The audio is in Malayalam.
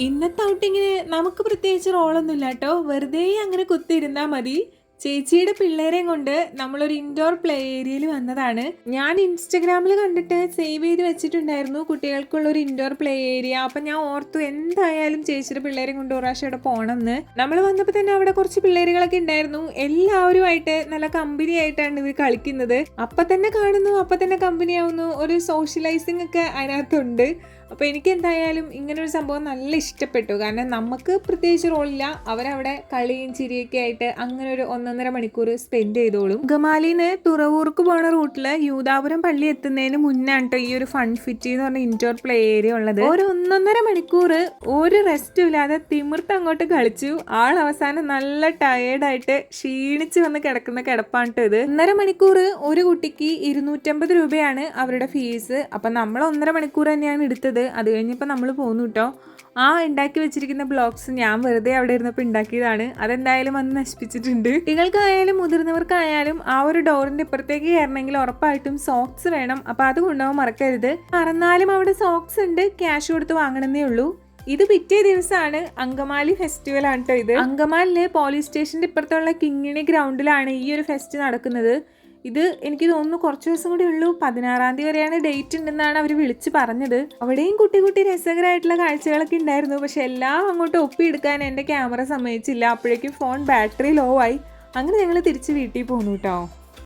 ഇന്നത്തെ ഔട്ടിങ്ങിന് നമുക്ക് പ്രത്യേകിച്ച് റോളൊന്നുമില്ല കേട്ടോ. വെറുതെ അങ്ങനെ കുത്തിയിരുന്നാ മതി. ചേച്ചിയുടെ പിള്ളേരെയും കൊണ്ട് നമ്മളൊരു ഇൻഡോർ പ്ലേ ഏരിയയിൽ വന്നതാണ്. ഞാൻ ഇൻസ്റ്റഗ്രാമിൽ കണ്ടിട്ട് സേവ് ചെയ്ത് വെച്ചിട്ടുണ്ടായിരുന്നു കുട്ടികൾക്കുള്ള ഒരു ഇൻഡോർ പ്ലേ ഏരിയ അപ്പൊ ഞാൻ ഓർത്തു എന്തായാലും ചേച്ചിയുടെ പിള്ളേരെയും കൊണ്ട് ഒരാഴ്ച അവിടെ പോകണമെന്ന് നമ്മൾ വന്നപ്പോൾ തന്നെ അവിടെ കുറച്ച് പിള്ളേരുകളൊക്കെ ഉണ്ടായിരുന്നു. എല്ലാവരുമായിട്ട് നല്ല കമ്പനി ആയിട്ടാണ് ഇവർ കളിക്കുന്നത്. അപ്പൊ തന്നെ കാണുന്നു അപ്പൊ തന്നെ കമ്പനി ആവുന്നു. ഒരു സോഷ്യലൈസിംഗ് ഒക്കെ അതിനകത്തുണ്ട്. അപ്പോൾ എനിക്ക് എന്തായാലും ഇങ്ങനൊരു സംഭവം നല്ല ഇഷ്ടപ്പെട്ടു. കാരണം നമുക്ക് പ്രത്യേകിച്ച് റോളില്ല. അവരവിടെ കളിയും ചിരിയൊക്കെ ആയിട്ട് അങ്ങനെ ഒരു ഒന്നൊന്നര മണിക്കൂർ സ്പെൻഡ് ചെയ്തോളും. ഗമാലിന് തുറവൂർക്ക് പോണ റൂട്ടിൽ യൂദാപുരം പള്ളി എത്തുന്നതിന് മുന്നാണ് ഈ ഒരു ഫൺ ഫിറ്റി എന്ന് പറഞ്ഞ ഇൻഡോർ പ്ലേ ഏരിയ ഉള്ളത്. ഒരു ഒന്നൊന്നര മണിക്കൂർ ഒരു റെസ്റ്റും ഇല്ലാതെ തിമിർത്ത് അങ്ങോട്ട് കളിച്ചു. ആൾ അവസാനം നല്ല ടയേർഡായിട്ട് ക്ഷീണിച്ച് വന്ന് കിടക്കുന്ന കിടപ്പാണ് ഇത്. ഒന്നര മണിക്കൂർ ഒരു കുട്ടിക്ക് ഇരുന്നൂറ്റമ്പത് രൂപയാണ് അവരുടെ ഫീസ് അപ്പം നമ്മൾ ഒന്നര മണിക്കൂർ തന്നെയാണ് എടുത്തത്. അത് കഴിഞ്ഞപ്പോൾ നമ്മൾ പോന്നു കേട്ടോ ആ ഉണ്ടാക്കി വെച്ചിരിക്കുന്ന ബ്ലോഗ്സ് ഞാൻ വെറുതെ അവിടെ ഇരുന്നപ്പോൾ ഉണ്ടാക്കിയതാണ് അതെന്തായാലും അന്ന് നശിപ്പിച്ചിട്ടുണ്ട്. നിങ്ങൾക്കായാലും മുതിർന്നവർക്കായാലും ആ ഒരു ഡോറിന്റെ ഇപ്പുറത്തേക്ക് കയറണമെങ്കിൽ ഉറപ്പായിട്ടും സോക്സ് വേണം. അപ്പോൾ അത് കൊണ്ടുപോകാൻ മറക്കരുത്. മറന്നാലും അവിടെ സോക്സ് ഉണ്ട്. ക്യാഷ് കൊടുത്ത് വാങ്ങണമെന്നേ ഉള്ളൂ. ഇത് പിറ്റേ ദിവസമാണ് അങ്കമാലി ഫെസ്റ്റിവൽ ആണ് കേട്ടോ ഇത്. അങ്കമാലിലെ പോലീസ് സ്റ്റേഷന്റെ ഇപ്പുറത്തുള്ള കിങ്ങിണി ഗ്രൗണ്ടിലാണ് ഈ ഒരു ഫെസ്റ്റ് നടക്കുന്നത്. ഇത് എനിക്ക് തോന്നുന്നു കുറച്ച് ദിവസം കൂടി ഉള്ളൂ. പതിനാറാം തീയതി വരെയാണ് ഡേറ്റ് ഉണ്ടെന്നാണ് അവർ വിളിച്ച് പറഞ്ഞത്. അവിടെയും കുട്ടി കുട്ടി രസകരമായിട്ടുള്ള കാഴ്ചകളൊക്കെ ഉണ്ടായിരുന്നു. പക്ഷെ എല്ലാം അങ്ങോട്ട് ഒപ്പിയെടുക്കാൻ എന്റെ ക്യാമറ സമ്മതിച്ചില്ല. അപ്പോഴേക്കും ഫോൺ ബാറ്ററി ലോ ആയി. അങ്ങനെ ഞങ്ങൾ തിരിച്ച് വീട്ടിൽ പോന്നു കേട്ടോ